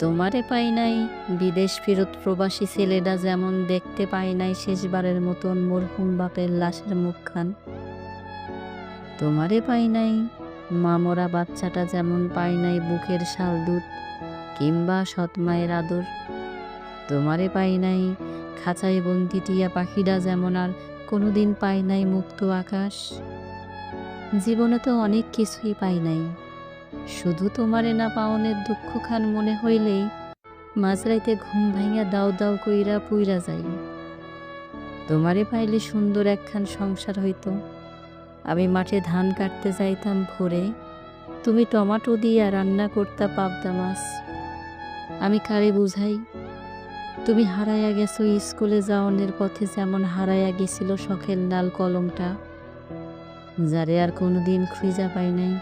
তোমারে পাই নাই, বিদেশ ফেরত প্রবাসী ছেলেরা যেমন দেখতে পায় নাই শেষবারের মতন মরহুম বাপের লাশের মুখখান। তোমারে পাই নাই, মামরা বাচ্চাটা যেমন পায় নাই বুকের শাল দুধ, কিংবা সৎমায়ের আদর। তোমারে পাই নাই, খাঁচায় বন্দি টিয়া পাখিরা যেমন আর কোনোদিন পায় নাই মুক্ত আকাশ। জীবনে তো অনেক কিছুই পাই নাই। শুধু তোমারে না পাওনের দুঃখখান মনে হইলেই মাঝরাইতে ঘুম ভাঙিয়া দাও দাও কইরা পুইরা যাই। তোমারে পাইলে সুন্দর একখান সংসার হইতো। আমি মাঠে ধান কাটতে যাইতাম ভোরে। তুমি টমাটো দিয়া রান্না করতা পাবদা মাছ। আমি কারে বুঝাই? তুমি হারাইয়া গেছো স্কুলে যাওয়ানের পথে যেমন হারাইয়া গেছিল শখের লাল কলমটা, যারে আর কোনোদিন খুঁজা পাই নাই।